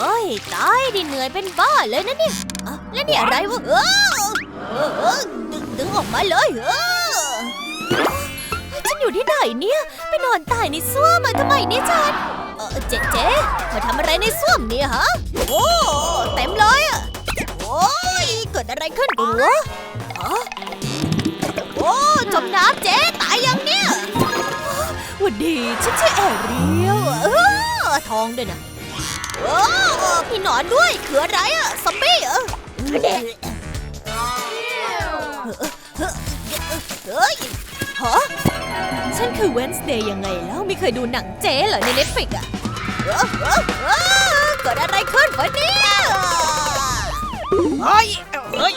อ้ยตายดิเหนื่อยเป็นบ้าเลยนะเนี่ยอะแล้วนี่อะไรวะเออเออเออดึงดึงออกมาเลยเออเฮ้ยฉันอยู่ที่ไหนเนี่ยไปนอนตายในส้วมมาทำไมเนี่ยฉันเออเจ๊เจ๊มาทำอะไรในส้วมเนี่ยฮะโอ้เต็มเลยอะโอ้ยเกิดอะไรขึ้นกันวะอ๋อโอ้จมน้ำเจ๊ตายยังเนี่ยหวันดีฉันชื่อแอเรียลเออทองด้วยนะ โอ้มีหนอนด้วยคืออะไรอะซอมบี้เหรอเฮ้ยฮะฉันคือเวนส์เดย์ยังไงแล้วไม่เคยดูหนังเจ๊เหรอในเน็ตฟลิกอะเกิดอะไรขึ้นวะเนี่ยเฮ้ยเฮ้ย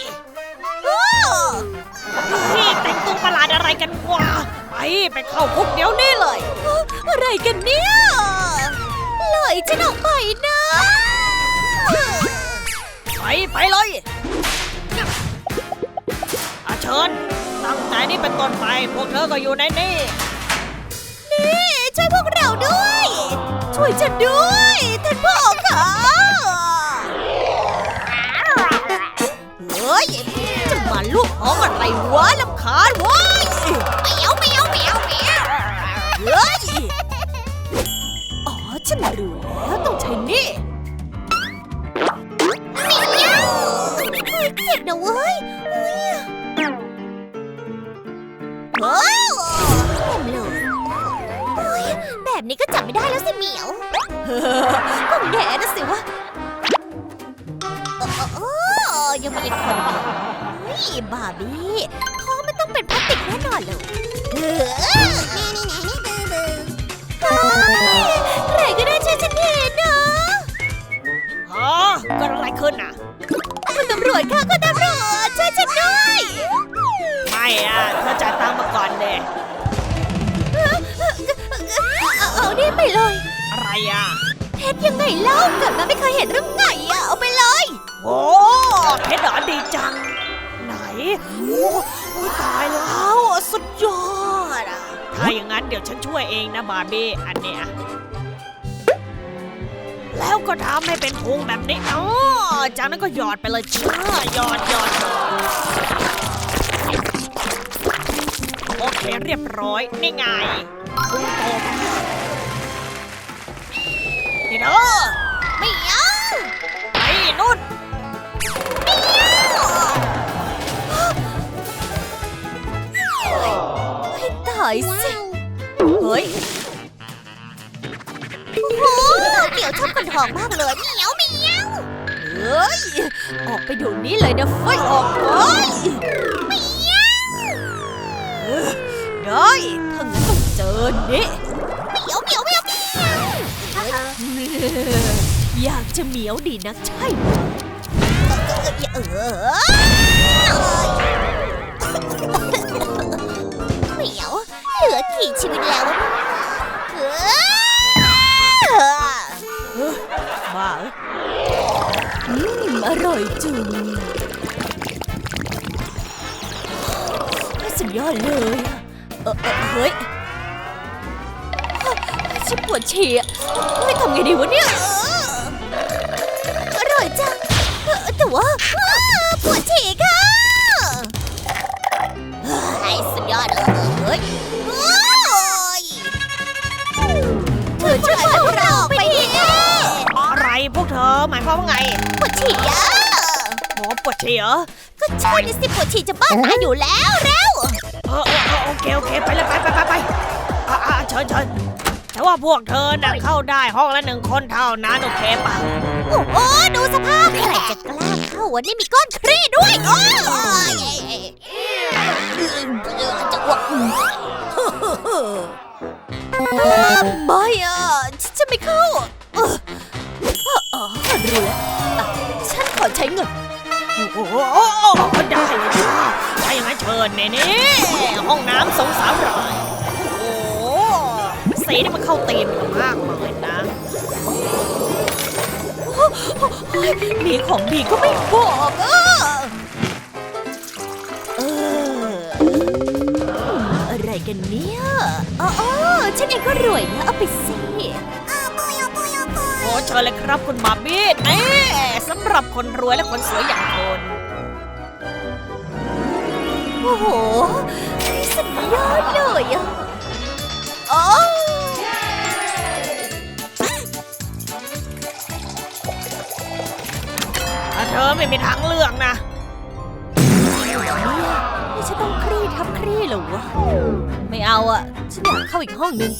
นี่แต่งตัวประหลาดอะไรกันวะไปไปเข้าคุกเดี๋ยวนี้เลย อะไรกันเนี่ย ลอยฉันออกไปนะ ไปไปเลยอาเชิญ ตั้งแต่นี้เป็นต้นไป พวกเธอก็อยู่ในนี่ นี่ช่วยพวกเราด้วย ช่วยฉันด้วยท่านพ่อค่ะเฮ้ยจะมาลูกของอะไรวะลำคาญเว้ยเมียวเมียวเมียวเมียวเฮ้ยอ๋ อฉันรู้แล้วต้องใช้นี่เมียวเฮ้ยเจ็บนะเว้ยเฮ้ยเต็มเลยเฮ้ยแบบนี้ก็จับไม่ได้แล้วสิเหมียวคงแย่นะสิวะเออเออเออยังมีอีกคนนึงเฮ้ยบาร์บี้ท้องมันต้องเป็นพลาสติกแน่นอนเลยเออนี่นี่นี่นี่บื้อบื้อเฮ้ยใคร ขึ้นอะคุณตำรวจค่ะคุณตำรวจช่วยฉันด้วยไม่อะเธอจ่ายตังค์มาก่อนเด้เอาเอานี่ไปเลย อะไรอะเพชรยังไงเล่าเกิดมาไม่เคยเห็นเรื่องไงอะเอาไปเลย โอ้เพชรเหรอดีจัง ไหนโอ้โอ้ตายแล้วสุดยอดอะถ้าอย่างนั้นเดี๋ยวฉันช่วยเองนะบาร์บี้อันเนี้ย แล้วก็ทำให้เป็นพุงแบบนี้อ๋อจากนั้นก็หยอดไปเลยเชื่อหยอดหยอดยอดโอเคเรียบร้อย นี่ไงพุงโตนี่เธอไม่เอาไปนู่นให้ตายสิเฮ้ย โอ้โหเกี่ยวชอบคนทองมากเลยเหมียวเหมียวเฮ้ย ออกไปเดี๋ยวนี้เลยนะเฟ้ยออกไปเหมียวได้ถ้างั้นต้องเจอนี่เหมียวเหมียวเหมียวเหมียวอยากจะเหมียวดีนักใช่ไหมเออเหมียวเหลือกี่ชีวิตแล้ววะเออ อืม อร่อยจุงสุดยอดเลยเออเออเฮ้ยฉันปวดฉี่อะไม่ทำไงดีวะเนี่ย อร่อยจัง แต่ว่าปวดฉี่ ปวดฉี่อะหมอปวดฉี่เหรอก็ใช่ดิสิปวดฉี่จะบ้าตายอยู่แล้วเร็วเออเออเออโอเคโอเคไปเลยไปไปไปไปอะอะเชิญเชิญแต่ว่าพวกเธอน่ะเข้าได้ห้องละหนึ่งคนเท่านั้นโอเคป่ะโอ้โหดูสภาพใครจะกล้าเข้าวันนี้มีก้อนครีด้วยโอ้ยจะอ้วกไม่อะฉันจะไม่เข้าเอออ๋อรู้แล้วอะฉัน ขอใช้เงิน โอ้โหได้เลยจ้าถ้าอย่างนั้นเชิญในนี้ห้องน้ำสงสารหร่ายโอ้โหสีนี่มันเข้าตีมกันมากเลยนะมีของดีก็ไม่บอกอะเอออะไรกันเนี่ยอ๋ออ๋อฉันเองก็รวยนะเอาไปสิโอ้ เชิญเลยครับคุณมาบี้นี่สำหรับคนรวยและคนสวยอย่างคุณโอ้โหสุดยอดเลยอะโอ้ถ้าเธอไม่มีทางเลือกนะเนี่ยนี่ฉันต้องคลี่ทับคลี่เหรอวะ ไม่เอาอะฉันอยากเข้าอีกห้องนึง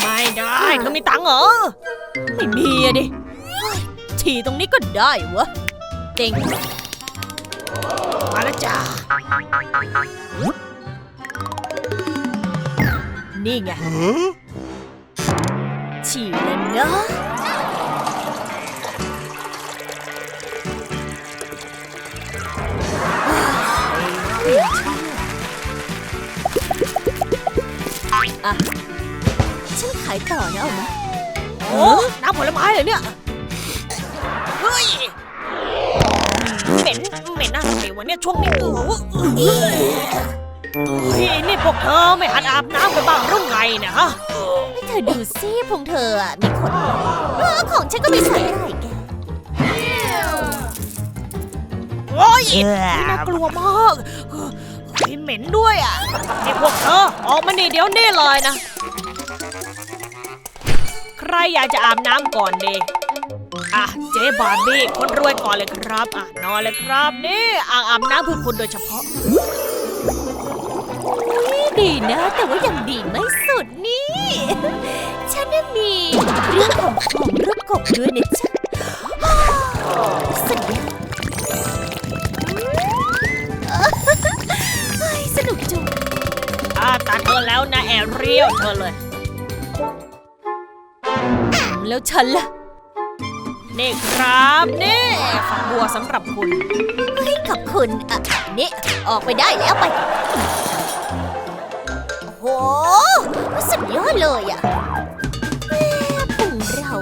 ไม่ได้ เธอมีตังค์เหรอ ไม่มีอะดิฉี่ตรงนี้ก็ได้วะเต็งมาแล้วจ้านี่ไงฉี่แล้วนะอะ ฉันขายต่อนะเอาไหม โอ้น้ำผลไม้เหรอเนี่ย เฮ้ย เหม็น เหม็นอะไรวะเนี่ยช่วงนี้โอ้โหเฮ้ยนี่พวกเธอไม่หัดอาบน้ำกันบ้างหรือไงเนี่ยฮะให้เธอดูซิพุงเธออะมีขนเออของฉันก็มีสายไข่แกโอ้ยน่ากลัวมากเฮ้ยเหม็นด้วยอะนี่พวกเธอออกมานี่เดี๋ยวนี่เลยนะ ใครอยากจะอาบน้ำก่อนดีอะเจ๊บาร์บี้คนรวยก่อนเลยครับ อะนอนเลยครับนี่อ่างอาบน้ำเพื่อคุณโดยเฉพาะ ดีนะ แต่ว่ายังดีไม่สุดนี่ ฉันยังมีเรื่องของของรูปกบด้วยนะจ๊ะสุดยอดสนุกจุงอ่าตาเธอแล้วนะแอเรียลเธอเลย แล้วฉันล่ะ นี่ครับนี่ฝักบัวสำหรับคุณ เฮ้ยขอบคุณอะนี่ออกไปได้แล้วไป โอ้โหสุดยอดเลยอะแม่ปุ่งเรา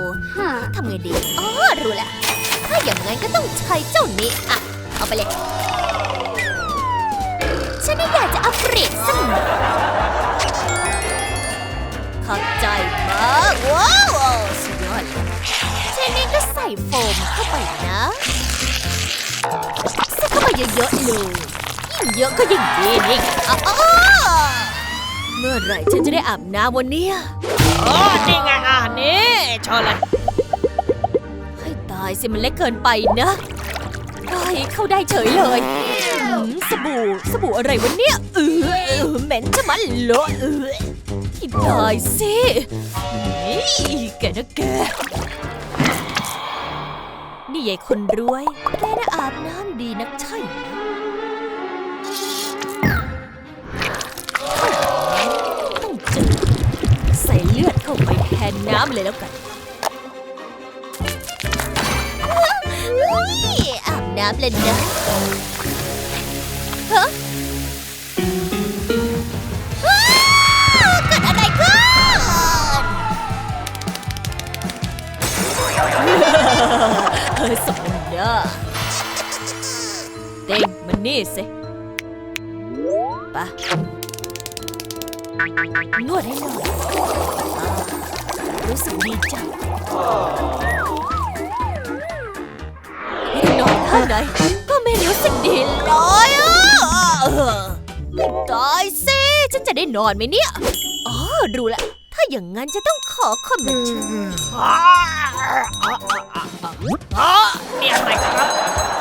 ทำไงดีอ๋อรู้แล้วถ้าอย่างนั้นก็ต้องใช้เจ้านี้อะ เอาไปเลย ฉันนี่อยากจะอัปเกรดสักหน่อยขอบใจมากว้าวสุดย อดเลยทีนี้ก็ใส่โฟมเข้าไปนะใส่เข้าไปเยอะๆเลย ยิ่งเยอะก็ยิ่งดีนี่อ๋อเมื่อไหร่ฉันจะได้อาบน้ำวันเนี้ยโอ้นี่ไงอะนี่เชิญเลยให้ตายสิมันเล็กเกินไปนะตายเข้าได้เฉยเลยหืมสบู่สบู่อะไรวะเนี่ยเออเออเหม็นจะมันเลอะเออ ที่ตายสิแกนะแก นี่ยายคนรวย แกน่ะอาบน้ำดีนักใช่ไหมต้องเจอใส่เลือดเข้าไปแทนน้ำเลยแล้วกันอาบน้ำเลยนะฮะ สิปะนวดให้หน่อยอรู้สึกดีจังนอนท่าไหนก็ไม่รู้สึกดีเลยอะตายสิฉันจะได้นอนไหมเนี่ยอ๋อรู้ละถ้าอย่างนั้นจะต้องขอคนมาช่วยอ่าอ่อ่ออ่าอ่านี่อะไรครับ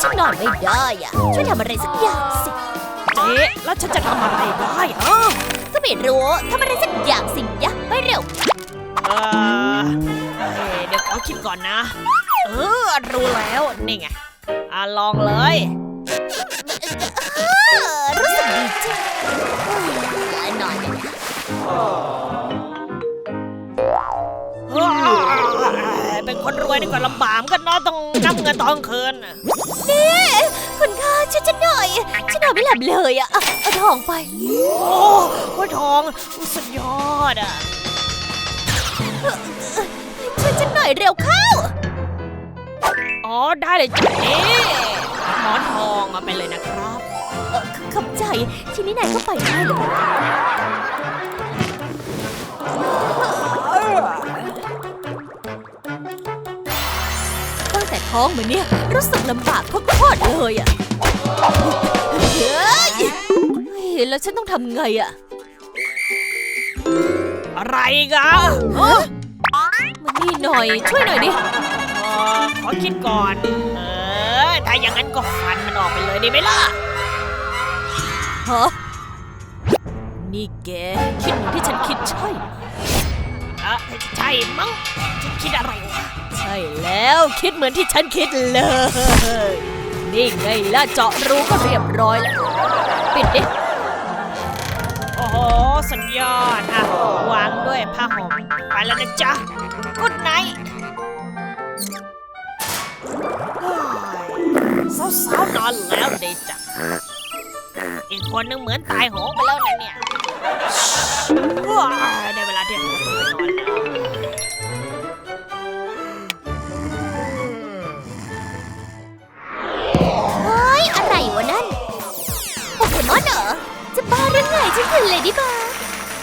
ฉันนอนไม่ได้อะช่วยทำอะไรสักอย่างสิ เจ๊แล้วฉันจะทำอะไรได้ฮะก็ไม่รู้ทำอะไรสักอย่างสิยะไปเร็ว เออเอ้ยเดี๋ยวขอคิดก่อนนะ เออ รู้แล้ว นี่ไง อะ ลองเลย เออรู้สึกดีจังเออนอนเลยนะ เฮ้ยเป็นคนรวยนี่ก็ลำบากเหมือนกันเนาะต้องนับเงินตอนคืนน่ะนี่คุณค่าช่วยฉันหน่อย ฉันนอนไม่หลับเลยอะเอาเอาทองไป โอ้โหทองสุดยอดอะช่วยฉันหน่อยเร็วเข้า อ๋อได้เลยจ้ะนี่หมอนทองเอาไปเลยนะครับเออขขอบใจ ทีนี้นายก็ไปได้เลย ท้องมาเนี่ยรู้สึกลำบากโคตรๆเลยอะเฮ้ยเฮ้ยแล้วฉันต้องทำไงอะอะไรกันเอ้อมานี่หน่อยช่วยหน่อยดิเอ่อขอคิดก่อน เออ ถ้าอย่างนั้นก็ฟันมันออกไปเลยดีไหมล่ะฮะนี่แกคิดเหมือนที่ฉันคิดใช่ไหม เออใช่มั้งฉันคิดอะไรวะใช่แล้วคิดเหมือนที่ฉันคิดเลย นี่ไงล่ะเจาะรูก็เรียบร้อยแล้ว ปิดดิโอ้โหสุดยอดอะวางด้วยผ้าห่มไปแล้วนะจ๊ะกุดไนสาวๆนอนแล้วเดจ้ะอีกคนนึงเหมือนตายโหงไปแล้วนะเนี่ย ว้ายได้เวลาที่ผมต้องไปนอนแล้วเฮ้ย อะไรวะนั่นโปเกมอนเหรอ จะบ้าหรือไงฉันคือเลดี้บาร์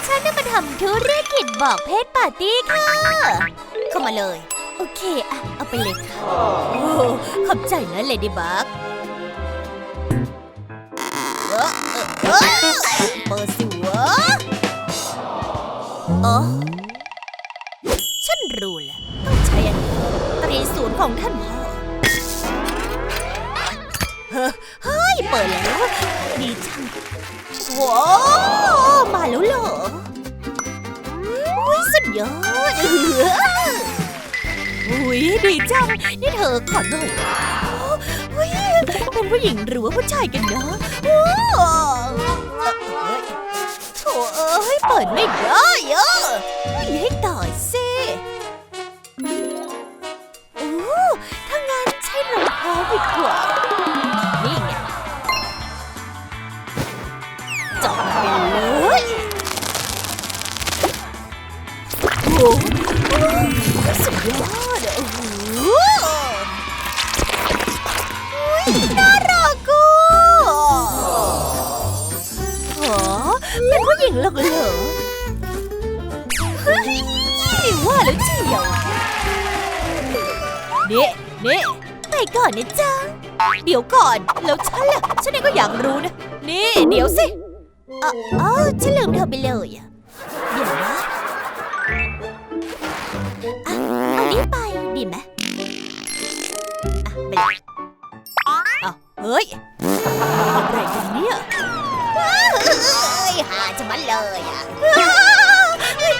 ฉันน่ะมาทำธุรกิจบอกเพศปาร์ตี้ค่ะ เข้ามาเลย โอเคอะเอาไปเลยค่ะ โอ้ขอบใจนะเลดี้บักเออเออเออเปิดสิว อ๋อ ฉันรู้แล้วต้องใช้อันนี้ตรีศูนย์ของท่านพ่อเฮ้เฮ้ย เปิดแล้ว ดีจังว้าวมาแล้วเหรออุ้ยสุดยอดเอออุ้ยดีจัง นี่เธอขอหน่อยอุ้ยเป็นผู้หญิงหรือว่าผู้ชายกันเนาะว้าวเอ้ เอ้ยเปิดไม่ได้เอออุ้ยให้ต่อยสิโอ้ถ้างั้นใช้รองเท้าดีกว่า เดี๋ยวก่อน แล้วฉันล่ะ ฉันเองก็อยากรู้นะ นี่ เดี๋ยวสิอ๋ออ๋อฉันลืมเธอไปเลยอะเดี๋ยวนะอะเอานี้ไปดีไหมอะไปเลยเอาเฮ้ยอะไรกันเนี่ยเฮ้ยหาจะมันเลยอะ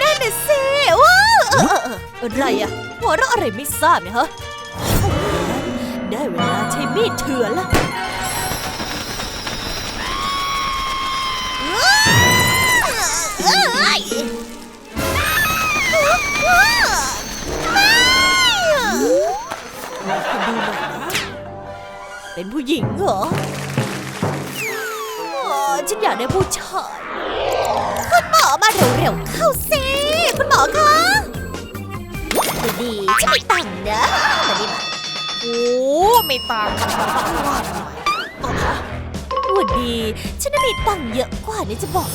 นั่นน่ะสิว้าวเออเออเอออะไรอะหัวเราะอะไรไม่ทราบเนี่ยฮะ ได้เวลาใช้มีดเถื่อนละเป็นผู้หญิงเหรอฉันอยากได้ผู้ชาย คุณหมอมาเร็วๆเข้าสิ คุณหมอคะดูดีฉันไม่ตังค์นะมาดิมา ไม่ต่างกันมากว่าหน่อยหวัดดี ฉันน่ะมีตังค์เยอะกว่านี่จะบอก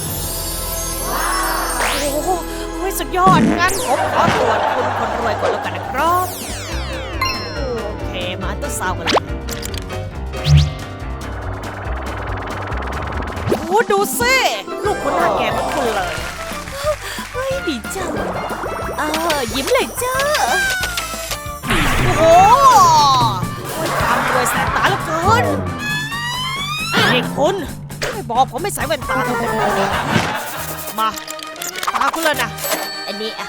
โอ้โหโอ้ยสุดยอด งั้นผมขอตรวจคุณคนรวยก่อนแล้วกันนะครับ โอเค มาตัวสาวกันเลยโอ้โหดูสิลูกคุณหน้าแก่มือนคุณเลย เฮ้ยดีจังเออยิ้มเลยเจ้า โอ้โห เหลือเกินนี่คุณไม่บอกผมไม่ใส่แว่นตาทำไมมาตาคุณเลยนะอันนี้อะ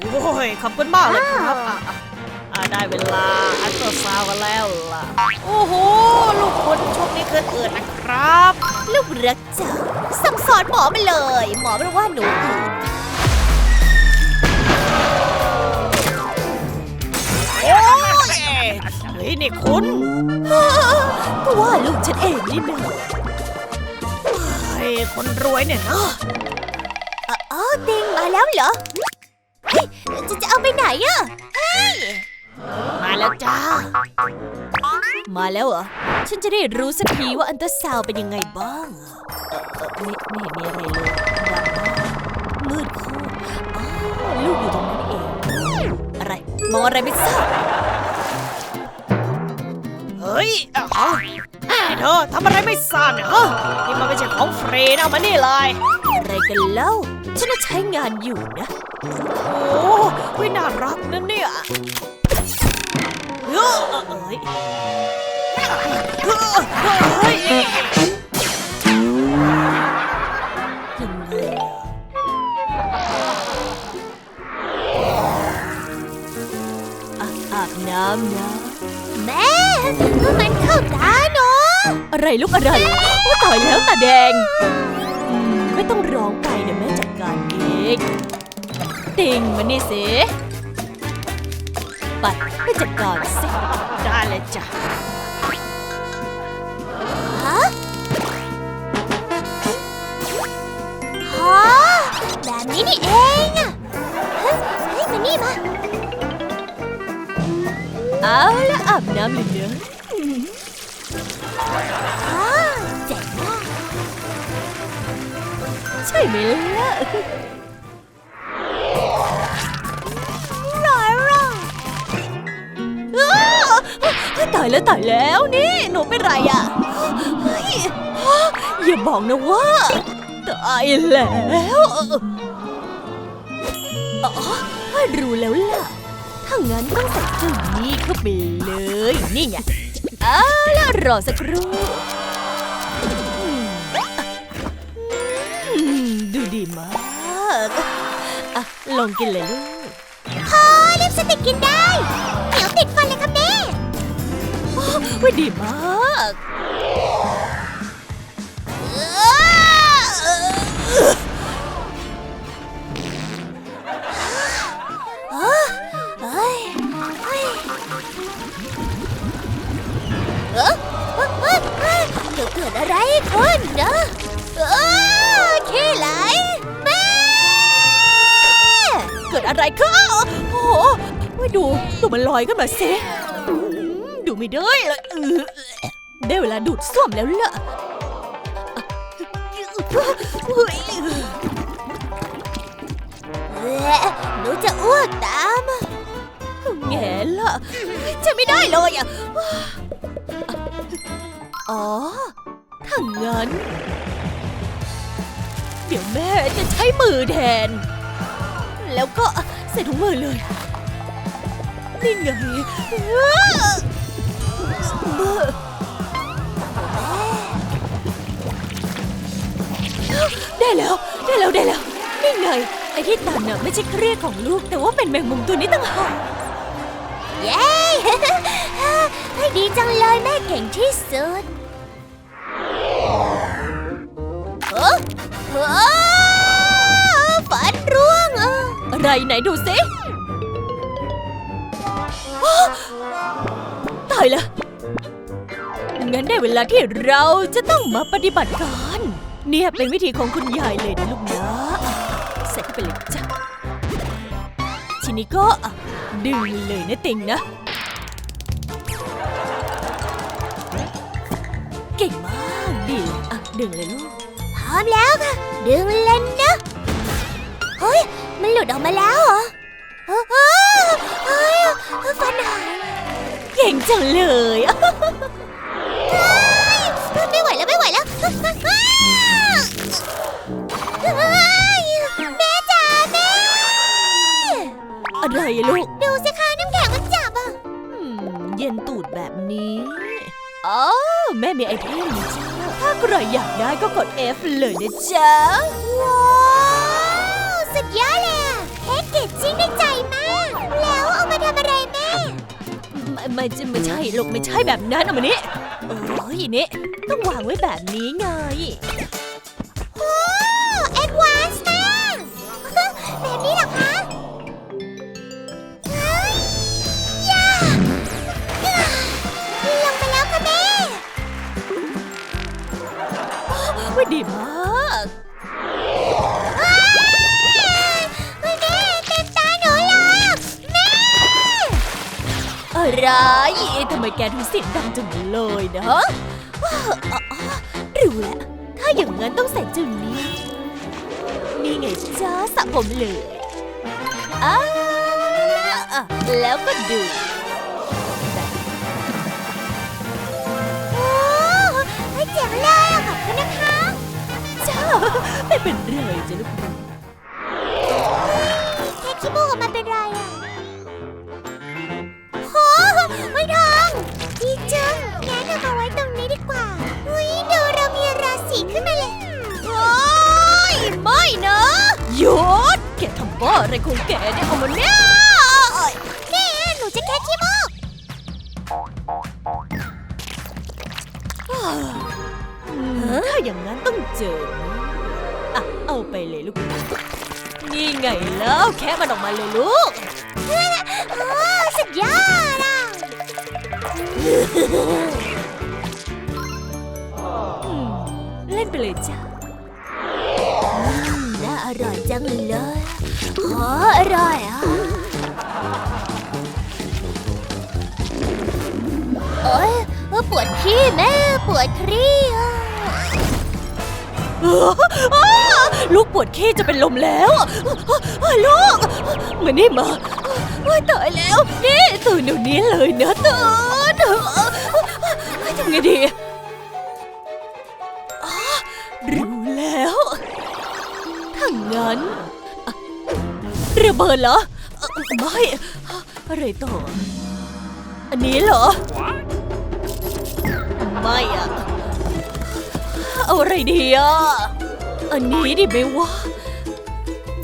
โอ้ยขอบคุณมากเลยครับอะอะอะได้เวลาอันตราซาวด์กันแล้วล่ะโอ้โหลูกคุณช่วงนี้คืนอื่นนะครับ ลูกรักจ้าสั่งสอนหมอมาเลย หมอไม่ว่าหนูอื่น เฮ้ยนี่คุณก็ว่าลูกฉันเองนี่นะเฮ้ยคนรวยเนี่ยเนาะอ๋ออ๋อติงมาแล้วเหรอเฮ้ยจะจะเอาไปไหนอะเฮ้ยมาแล้วจ้า มาแล้วเหรอ ฉันจะได้รู้สักทีว่าอันตราซาวด์เป็นยังไงบ้างอะเออเออไม่ไม่เห็นมีอะไรเลยดำมากมืดโคตรอ๋อลูกอยู่ตรงนั้นเอง อะไร มองอะไรไม่ทราบ ฮะไอ้เธอทำอะไรไม่ทราบเนี่ยฮะนี่มันไม่ใช่ของฟรีนะเอามานี่เลย อะไรกันเล่า ฉันน่ะใช้งานอยู่นะ โอ้วิน่ารักนะเนี่ยเออเอ้ยเออเฮ้ยยังไงอาบน้ำนะ มันเข้าตาเนาะอะไรลูกอะไรโอ้ตายแล้วตาแดงอืมไม่ต้องร้องไปเดี๋ยวแม่จัดการเองติงมานี่สิไปไปจัดการสิได้เลยจ้ะฮะฮะแบบนี้นี่เองอะเฮ้ยเฮ้ยมานี่มาเอาละอาบน้ำเลยเนอะ อ้าเจ๋งมากใช่ไหมล่ะร้อยร่าอ้าวตายแล้วตายแล้วนี่ หนูเป็นไรอะอย่าบอกนะว่าตายแล้วอ๋อรู้แล้วล่ะ ถ้างั้นต้องใส่เจ้านี้เข้าไปเลย นี่ไง เอาล่ะรอสักครู่ดูดีมากอะลองกินเลยลูกพอลิปสติกกินได้ เดี๋ยวติดฟันเลยค่ะแม่ว่าดีมาก เกิดอะไรขึ้นนะเออขี้ไหลแม่ เกิดอะไรขึ้นโอ้โหว่าดูดูมันลอยขึ้นมาสิอืมดูไม่ได้เลยเออได้เวลาดูดซ่วมแล้วล่ะเฮ้ยและหนูจะอ้วกตาม แง่ละจะไม่ได้เลยอะ อ๋อ ถ้างั้น เดี๋ยวแม่จะใช้มือแทน แล้วก็ใส่ถุงมือเลย นี่ไงเออได้แล้ว ได้แล้ว ได้แล้ว นี่ไง ไอ้ที่ตันน่ะไม่ใช่เครียดของลูก แต่ว่าเป็นแมงมุมตัวนี้ต่างหากเย้ ดีจังเลยแม่เก่งที่สุดเออเออฝันร่วงอะอะไรไหนดูสิตายล้วงั้นได้เวลาที่เราจะต้องมาปฏิบัติการ เนี่ยเป็นวิธีของคุณยายเลยนะลูกนะใส่เข้าไปเลยจ้ะทีนี้ก็ดึงเลยนะติงนะ เก่งมากดีอะดึงเลยลูก พร้อมแล้วค่ะ ดึงเล่นนะเฮ้ย มันหลุดออกมาแล้วเหรอเฮ้ยเฮ้ยฟันหายเก่งจังเลยไม่ไหวแล้วไม่ไหวแล้วแม่จ๋าแม่อะไรอะลูก ดูสิคะน้ำแข็งมันจับอะอืมเย็นตูดแบบนี้ อ๋อแม่มีไอเทมจ้าถ้าใครอยากได้ก็กด F เลยนะจ๊ะ ว้าว สุดยอดเลยอะแพ็กเกจจิ้งได้ใจมาก แล้วเอามาทำอะไรแม่ ไม่ไม่จะไม่ใช่ลูกไม่ใช่แบบนั้นเอามานี่เอ้ยนี่ต้องวางไว้แบบนี้ไง อะารทำไมแกถึงเสียงดังจังเลยนะรู้แล้ว ถ้าอย่างนั้นต้องใส่จุดนี้ นี่ไงจ้าสระผมเลยอแล้วก็ดูเจ็บเลยขอบคุณนะคะจ้าไม่เป็นไรจ้ะลูกแค่ขี้มูกมา หยุดแกทำบ้าอะไรของแกเนี่ยเอามาเนี่ยนี่หนูจะแค่ขี้มูกถ้าอย่างนั้นต้องเจออะเอาไปเลยลูกหมูนี่ไงแล้วแค่มันออกมาเลยลูกโอ้สุดยอดอะอืมเล่นไปเลยจ้ะน่าอ ร่อยจังเลยโอ้อร่อยอะโอ้ยปวดขี้แม่ปวดครี่ลูกปวดขี้จะเป็นลมแล้วลูกมานี่มาตายแล้ว นี่ตื่นเดี๋ยวนี้เลยนะตื่นทำไงดีางั้นอะระเบิดเหรอเอ่อไม่อะไรต่อ อันนี้เหรอ ไม่อะเอาอะไรดีอะอันนี้ดิไม่ว่า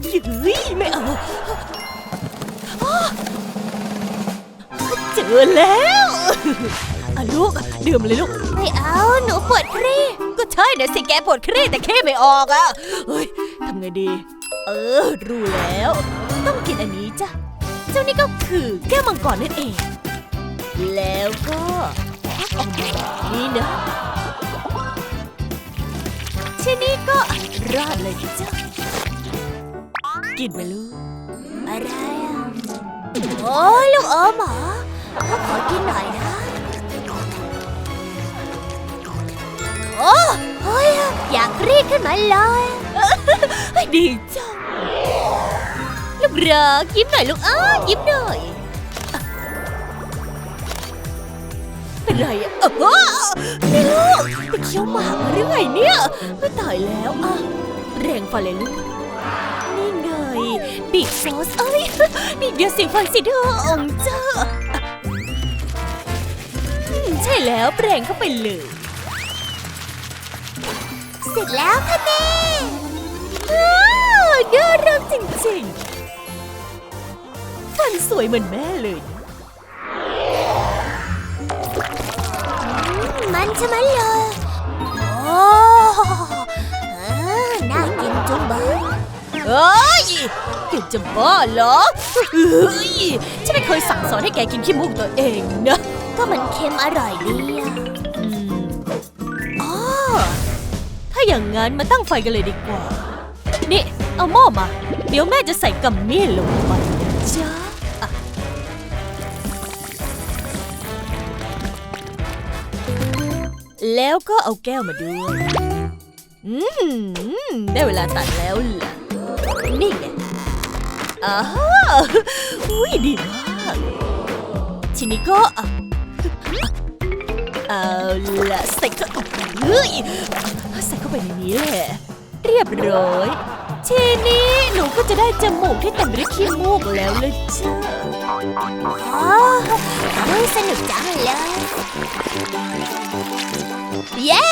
ยืยไม่เอาอ้าเจอแล้วอะลูกดื่มเลยลูก ไม่เอา หนูปวดครี่ก็ใช่นะสิแกปวดครี่แต่แค่ไม่ออกอะเฮ้ย ทำไงดี เออ รู้แล้ว ต้องกินอันนี้จ้ะ เจ้านี่ก็คือแก้วมังกรนั่นเอง แล้วก็พักออกมาแบบนี้นะทีนี้ก็ราดเลยจ้ะ กินไปลูกอะไรอะ โอ้ยลูกอมเหรอขอกินหน่อยนะ โอ้เฮ้ยอยากรีดขึ้นมาเลย ดีจังลูกรักยิ้มหน่อยลูกอ้ายิ้มหน่อย เป็นไรอะเออนี่ลูกไปเคี้ยวหมากมาหรือไงเนี่ยไม่ตายแล้วอะแรงฟันเลยลูกนี่ไงบีบซอสเอ้ยนี่เดี๋ยวสิฟันสิเธอองเจ้าใช่แล้วแปรงเข้าไปเลย เสร็จแล้วค่ะแม่ว้าวน่ารักจริงๆฟันสวยเหมือนแม่เลยนะมันใช่ไหมเลย โอ้เออน่ากินจุงเบยเอ้ยแกจะบ้าเหรอเฮ้ยฉันไม่เคยสั่งสอนให้แกกินขี้มูกตัวเองนะ ก็มันเค็มอร่อยดีอะ ถ้าอย่างงั้นมาตั้งไฟกันเลยดีกว่า นี่ เอาหม้อมา เดี๋ยวแม่จะใส่กัมมี่ลงไปนะจ๊ะอะแล้วก็เอาแก้วมาด้วย อืม ได้เวลาตัดแล้วล่ะ นี่ไงอ้าวอุ้ยดีมาก ทีนี้ก็อะเอาละใส่เข้าเฮ้ยใส่เข้า ไปในนี้แหละ เรียบร้อย ทีนี้หนูก็จะได้จมูกที่เต็มไปด้วยขี้มูกแล้วเลยจ้าอ๋อเฮ้ยสนุกจังเลย เย้